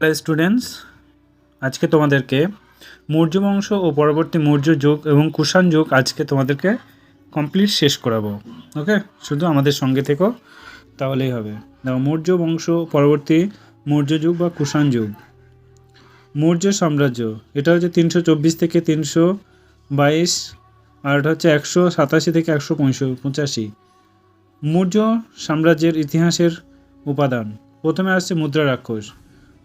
Students আজকে তোমাদেরকে মৌর্য বংশ ও পরবর্তী মৌর্য যুগ এবং কুষাণ যুগ আজকে তোমাদেরকে কমপ্লিট শেষ করাবো। ওকে শুধু আমাদের সঙ্গে থেকো, তাহলেই হবে। দেখো, মৌর্য বংশ, পরবর্তী মৌর্য যুগ বা কুষাণ যুগ। মৌর্য সাম্রাজ্য, এটা হচ্ছে তিনশো চব্বিশ থেকে তিনশো বাইশ, আর এটা হচ্ছে একশো সাতাশি থেকে একশো পঁচাশি মৌর্য সাম্রাজ্যের ইতিহাসের উপাদান। প্রথমে আসছে মুদ্রা রাক্ষস।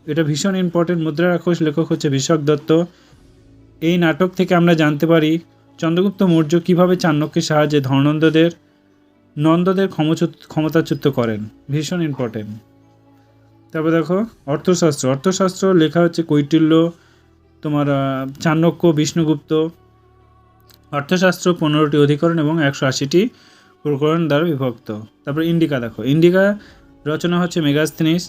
এটা ভীষণ ইম্পর্টেন্ট মুদ্রা রাক্ষস লেখক হচ্ছে বিশক দত্ত। এই নাটক থেকে আমরা জানতে পারি, চন্দ্রগুপ্ত মৌর্য কীভাবে চাণক্যের সাহায্যে ধর্নন্দদের নন্দদের ক্ষমতাচ্যুত করেন? ভীষণ ইম্পর্টেন্ট তারপর দেখো, অর্থশাস্ত্র। অর্থশাস্ত্র লেখা হচ্ছে কৈটিল্য তোমার চাণক্য বিষ্ণুগুপ্ত। অর্থশাস্ত্র পনেরোটি অধিকরণ এবং একশো আশিটি প্রকরণ দ্বারা বিভক্ত। তারপর ইন্ডিকা দেখো। ইন্ডিকা রচনা হচ্ছে মেগাস্থিনিস।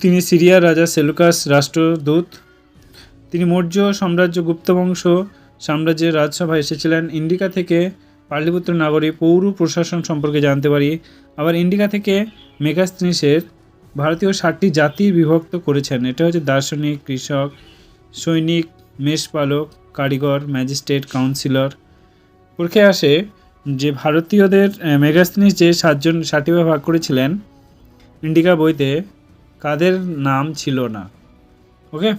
তিনি সিরিয়ার রাজা সেলুকাস রাষ্ট্রদূত। তিনি মৌর্য সাম্রাজ্য গুপ্তবংশ সাম্রাজ্যের রাজসভায় এসেছিলেন। ইন্ডিকা থেকে পাটলিপুত্র নাগরী পৌর প্রশাসন সম্পর্কে জানতে পারি। আবার ইন্ডিকা থেকে মেগাস্তিনিসের ভারতীয় ষাটটি জাতি বিভক্ত করেছেন। এটা হচ্ছে দার্শনিক, কৃষক, সৈনিক, মেষপালক, কারিগর, ম্যাজিস্ট্রেট, কাউন্সিলর। পরীক্ষায় আসে যে ভারতীয়দের মেগাস্তিনিস যে সাতজন, ষাটটি ভাগ করেছিলেন, ইন্ডিকা বইতে কাদের নাম ছিল না। ওকে?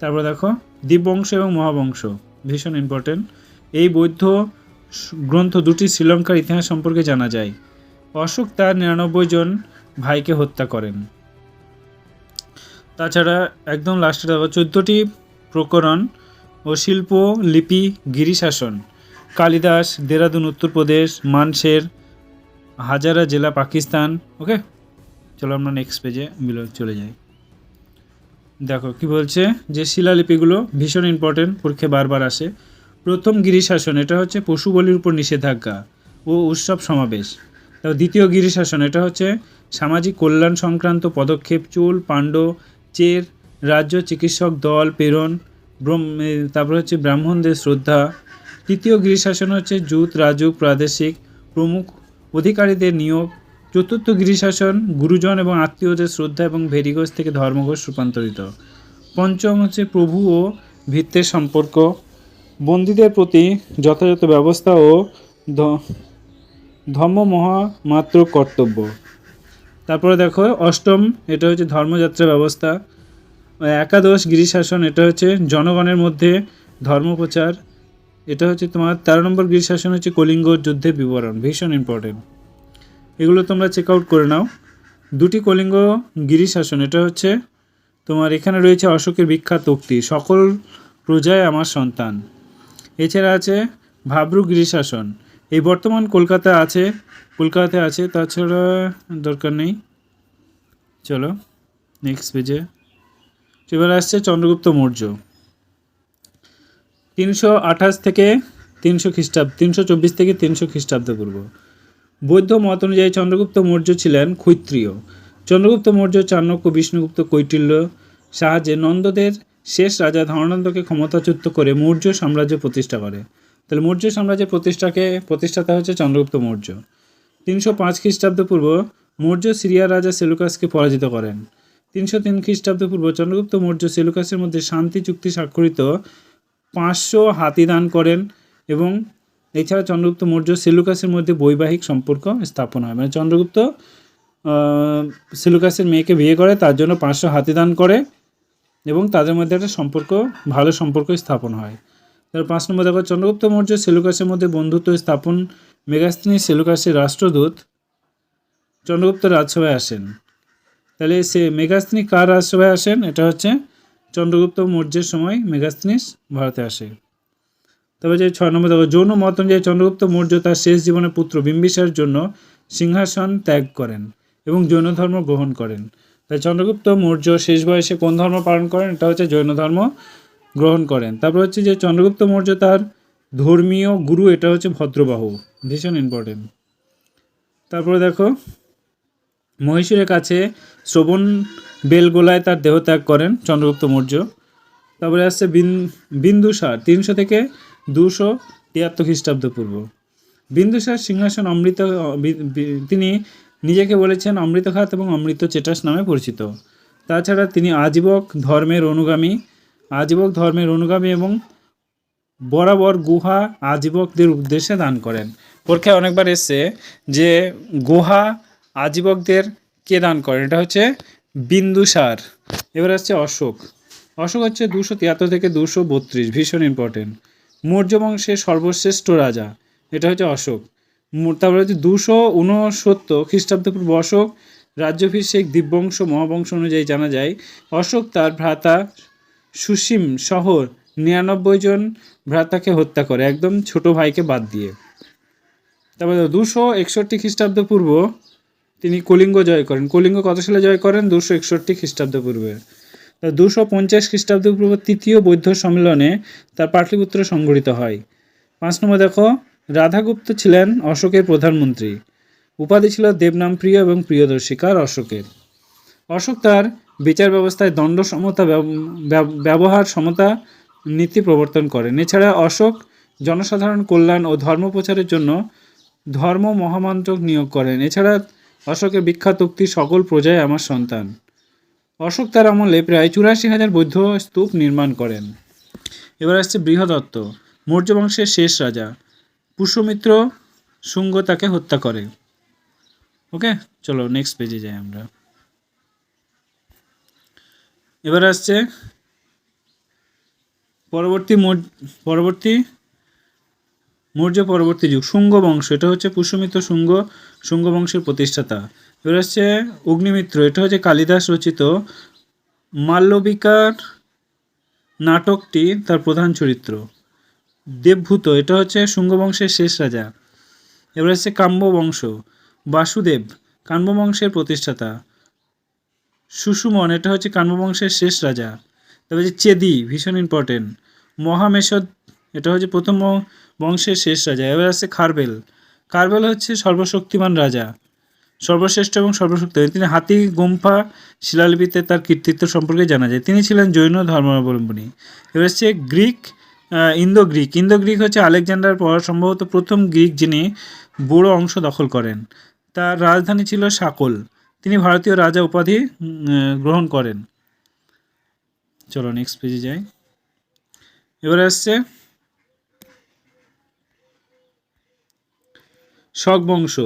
তারপর দেখো দ্বীপবংশ এবং মহাবংশ, ভীষণ ইম্পর্টেন্ট এই বৌদ্ধ গ্রন্থ দুটি শ্রীলঙ্কার ইতিহাস সম্পর্কে জানা যায়। অশোক তার নিরানব্বই জন ভাইকে হত্যা করেন। তাছাড়া একদম লাস্টে দেখো, চোদ্দোটি প্রকরণ ও শিল্প, লিপি, গিরিশাসন। কালিদাস, দেরাদুন, উত্তরপ্রদেশ, মানসের, হাজারা জেলা, পাকিস্তান, ওকে? চলো আমরা নেক্সট পেজে বিলো চলে যাই। দেখো, কি বলছে? যে শিলালিপিগুলো ভীষণ ইম্পর্টেন্ট পরীক্ষায় বারবার আসে। প্রথম গিরিশাসন, এটা হচ্ছে পশু বলির উপর নিষেধাজ্ঞা ও উৎসব সমাবেশ। তারপর দ্বিতীয় গিরিশাসন, এটা হচ্ছে সামাজিক কল্যাণ সংক্রান্ত পদক্ষেপ, চুল পাণ্ড চের, রাজ্য চিকিৎসক দল, প্রেরণ তারপর হচ্ছে ব্রাহ্মণদের শ্রদ্ধা। তৃতীয় গিরিশাসন হচ্ছে জুত, রাজুক, প্রাদেশিক, প্রমুখ অধিকারীদের নিয়োগ চতুর্থ গিরিশাসন, গুরুজন এবং আত্মীয়দের শ্রদ্ধা এবং ভেরিগোজ থেকে ধর্মঘোষ রূপান্তরিত। পঞ্চম হচ্ছে প্রভু ও ভিত্তের সম্পর্ক। বন্দীদের প্রতি যথাযথ ব্যবস্থা ও ধর্ম মহামাত্র কর্তব্য। তারপরে দেখো, অষ্টম, এটা হচ্ছে ধর্মযাত্রা ব্যবস্থা। একাদশ গিরিশাসন, এটা হচ্ছে জনগণের মধ্যে ধর্মপ্রচার এটা হচ্ছে তোমার তেরো নম্বর গিরিশাসন হচ্ছে কলিঙ্গ যুদ্ধের বিবরণ, ভীষণ ইম্পর্টেন্ট এগুলো তোমরা চেক আউট করে নাও। দুটি কলিঙ্গ গিরিশাসন এটা হচ্ছে তোমার এখানে রয়েছে অশোকের বিখ্যাত উক্তি, সকল প্রজায় আমার সন্তান। এছাড়া আছে ভাবরু গিরিশাসন এই বর্তমান কলকাতা আছে, কলকাতাতে আছে, তাছাড়া দরকার নেই। চলো নেক্সট পেজে এবার আসছে চন্দ্রগুপ্ত মৌর্য। তিনশো আঠাশ থেকে তিনশো খ্রিস্টাব্দ, তিনশো চব্বিশ থেকে তিনশো খ্রিস্টাব্দ পূর্ব। বৌদ্ধ মত অনুযায়ী চন্দ্রগুপ্ত মৌর্য ছিলেন ক্ষত্রিয়। চন্দ্রগুপ্ত মৌর্য চাণক্য, বিষ্ণুগুপ্ত কৈটিল্য সাহায্যে নন্দদের শেষ রাজা ধর্মানন্দকে ক্ষমতাচ্যুত করে মৌর্য সাম্রাজ্য প্রতিষ্ঠা করে। তাহলে মৌর্য সাম্রাজ্যের প্রতিষ্ঠাকে, প্রতিষ্ঠাতা হচ্ছে চন্দ্রগুপ্ত মৌর্য। তিনশো পাঁচ খ্রিস্টাব্দ পূর্ব মৌর্য সিরিয়ার রাজা সেলুকাসকে পরাজিত করেন। তিনশো তিন খ্রিস্টাব্দ পূর্ব চন্দ্রগুপ্ত মৌর্য সেলুকাসের মধ্যে শান্তি চুক্তি স্বাক্ষরিত পাঁচশো হাতি দান করেন এবং এছাড়া চন্দ্রগুপ্ত মৌর্য সেলুকাসের মধ্যে বৈবাহিক সম্পর্ক স্থাপন হয়। মানে চন্দ্রগুপ্ত সেলুকাসের মেয়েকে বিয়ে করে, তার জন্য পাঁচশো হাতি দান করে এবং তাদের মধ্যে একটা সম্পর্ক, ভালো সম্পর্ক স্থাপন হয়। তারপর পাঁচ নম্বর দেখো, চন্দ্রগুপ্ত মৌর্য সেলুকাসের মধ্যে বন্ধুত্ব স্থাপন, মেগাস্তিনি সেলুকাসের রাষ্ট্রদূত চন্দ্রগুপ্ত রাজসভায় আসেন। তাহলে সে মেগাস্তিনি কার রাজসভায় আসেন? এটা হচ্ছে চন্দ্রগুপ্ত মৌর্যের সময় মেগাস্তিনিস ভারতে আসে। তবে যে ছয় নম্বর, দেখো, যৌন মত অনুযায়ী চন্দ্রগুপ্ত মৌর্য তার শেষ জীবনে পুত্র বিম্বিসার জন্য সিংহাসন ত্যাগ করেন এবং জৈন ধর্ম গ্রহণ করেন। তাই চন্দ্রগুপ্ত মৌর্য শেষ বয়সে কোন ধর্ম পালন করেন? এটা হচ্ছে জৈন ধর্ম গ্রহণ করেন। তারপর হচ্ছে যে চন্দ্রগুপ্ত মৌর্য তার ধর্মীয় গুরু, এটা হচ্ছে ভদ্রবাহু। ভীষণ ইম্পর্টেন্ট তারপরে দেখো, মহীশূরের কাছে শ্রবণ বেলগোলায় তার দেহত্যাগ করেন চন্দ্রগুপ্ত মৌর্য। তারপরে আসছে বিন, বিন্দুসার, তিনশো থেকে দুশো তিয়াত্তর খ্রিস্টাব্দ পূর্ব। বিন্দুসার সিংহাসন অমৃত তিনি নিজেকে বলেছেন অমৃতঘাত এবং অমৃত চেটাস নামে পরিচিত। তাছাড়া তিনি আজীবক ধর্মের অনুগামী, আজীবক ধর্মের অনুগামী এবং বরাবর গুহা আজীবকদের উদ্দেশ্যে দান করেন। পরীক্ষায় অনেকবার এসছে যে গুহা আজীবকদের কে দান করেন? এটা হচ্ছে বিন্দুসার। এবার আসছে অশোক। অশোক হচ্ছে দুশো তিয়াত্তর থেকে দুশো বত্রিশ, ভীষণ ইম্পর্টেন্ট মৌর্য বংশের সর্বশ্রেষ্ঠ রাজা। এটা হচ্ছে অশোক। তারপরে হচ্ছে দুশো উনসত্তর খ্রিস্টাব্দপূর্ব অশোক, রাজ্যাভিষেক দিব্যংশ মহাবংশ অনুযায়ী জানা যায়, অশোক তার ভ্রাতা সুসীম সহ নিরানব্বই জন ভ্রাতাকে হত্যা করে, একদম ছোট ভাইকে বাদ দিয়ে। তারপরে দুশো একষট্টি খ্রিস্টাব্দ পূর্ব, তিনি কলিঙ্গ জয় করেন। কলিঙ্গ কত সালে জয় করেন? দুশো একষট্টি খ্রিস্টাব্দ পূর্বে। দুশো পঞ্চাশ খ্রিস্টাব্দ পূর্ব তৃতীয় বৌদ্ধ সম্মেলনে তার পাটলিপুত্র সংগঠিত হয়। পাঁচ নম্বর দেখো, রাধাগুপ্ত ছিলেন অশোকের প্রধানমন্ত্রী। উপাধি ছিল দেবনাম প্রিয় এবং প্রিয়দর্শী কার অশোকের। অশোক তার বিচার ব্যবস্থায় দণ্ড সমতা ব্যব- ব্যব- ব্যবহার সমতা নীতি প্রবর্তন করেন। এছাড়া অশোক জনসাধারণ কল্যাণ ও ধর্ম প্রচারের জন্য ধর্ম মহামন্ত্রক নিয়োগ করেন। এছাড়া অশোকের বিখ্যাত উক্তি, সকল প্রজায় আমার সন্তান। অশোক তার আমলে প্রায় চুরাশি হাজার বৌদ্ধ স্তূপ নির্মাণ করেন। এবার আসছে বৃহদত্ত মৌর্য বংশের শেষ রাজা। পুষ্যমিত্র শুঙ্গ তাকে হত্যা করে। ওকে, চলো নেক্সট পেজে যাই আমরা। এবার আসছে পরবর্তী পরবর্তী মৌর্য পরবর্তী যুগ, শুঙ্গ বংশ। এটা হচ্ছে পুষ্যমিত্র শুঙ্গ শুঙ্গ বংশের প্রতিষ্ঠাতা। এবার আসছে অগ্নিমিত্র, এটা হচ্ছে কালিদাস রচিত। মাল্লবিকার নাটকটি তার প্রধান চরিত্র। দেবভূত, এটা হচ্ছে শুঙ্গ বংশের শেষ রাজা। এবার হচ্ছে কাম্য বংশ বাসুদেব কাম্য বংশের প্রতিষ্ঠাতা। সুষুমন, এটা হচ্ছে কাম্য বংশের শেষ রাজা। তবে যে চেদি, ভীষণ ইম্পর্টেন্ট মহামেশদ এটা হচ্ছে প্রথম বংশের শেষ রাজা। এবার আছে খারবেল। খারবেল হচ্ছে সর্বশক্তিমান রাজা। সর্বশ্রেষ্ঠ এবং সর্বশক্তিমান তিনি হাতি, গুম্ফা, শিলালিপিতে তার কৃতিত্ব সম্পর্কে জানা যায়। তিনি ছিলেন জৈন ধর্মাবলম্বী এবার হচ্ছে Greek Indo Greek Indo Greek হচ্ছে আলেকজান্ডার পর সম্ভবত প্রথম গ্রিক যিনি বড় অংশ দখল করেন। তার রাজধানী ছিল সাকল। তিনি ভারতীয় রাজা উপাধি গ্রহণ করেন। চলো নেক্সট পেজে যাই। এবারে আসছে শক বংশ।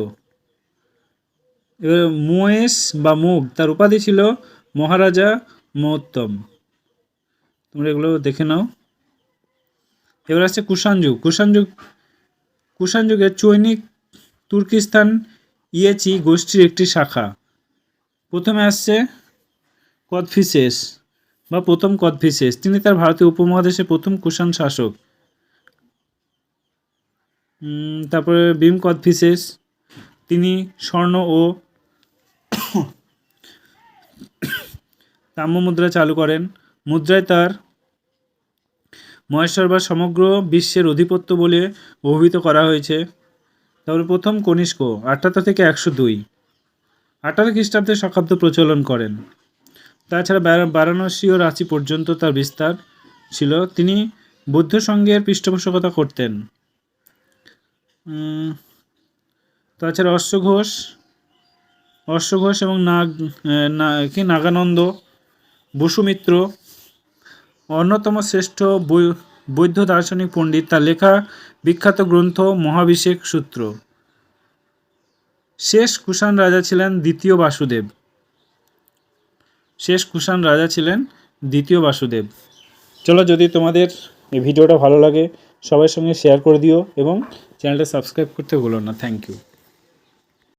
এবার মোয়েস বা মুগ, তার উপাধি ছিল মহারাজা মহত্তম। তোমরা এগুলো দেখে নাও। এবার আসছে কুষাণ যুগ। কুষাণ যুগ, কুষাণ যুগে চৈনিক তুর্কিস্তান ইয়েচি গোষ্ঠীর একটি শাখা। প্রথমে আসছে কদফিসেস বা প্রথম কদফিসেস। তিনি তার ভারতীয় উপমহাদেশে প্রথম কুষাণ শাসক। তারপরে ভীম কদফিসেস। তিনি স্বর্ণ ও তাম্য মুদ্রা চালু করেন। মুদ্রায় তার মহেশ্বর বা সমগ্র বিশ্বের অধিপত্য বলে অভিহিত করা হয়েছে। তারপরে প্রথম কনিষ্ক আটাত্তর থেকে একশো দুই। আঠারো খ্রিস্টাব্দে শকাব্দ প্রচলন করেন। তাছাড়া বারা- বারাণসী ও রাঁচি পর্যন্ত তার বিস্তার ছিল। তিনি বৌদ্ধ সংঘের পৃষ্ঠপোষকতা করতেন। তাছাড়া অশ্বঘোষ অশ্বঘোষ এবং নাগ কি, নাগানন্দ বসুমিত্র, অন্যতম শ্রেষ্ঠ বৌদ্ধ দার্শনিক পণ্ডিত, তার লেখা বিখ্যাত গ্রন্থ মহাভিষেক সূত্র। শেষ কুষাণ রাজা ছিলেন দ্বিতীয় বাসুদেব। শেষ কুষাণ রাজা ছিলেন দ্বিতীয় বাসুদেব। চলো যদি তোমাদের এই ভিডিওটা ভালো লাগে, সবার সঙ্গে শেয়ার করে দিও এবং চ্যানেলটা সাবস্ক্রাইব করতে ভুলো না। Thank you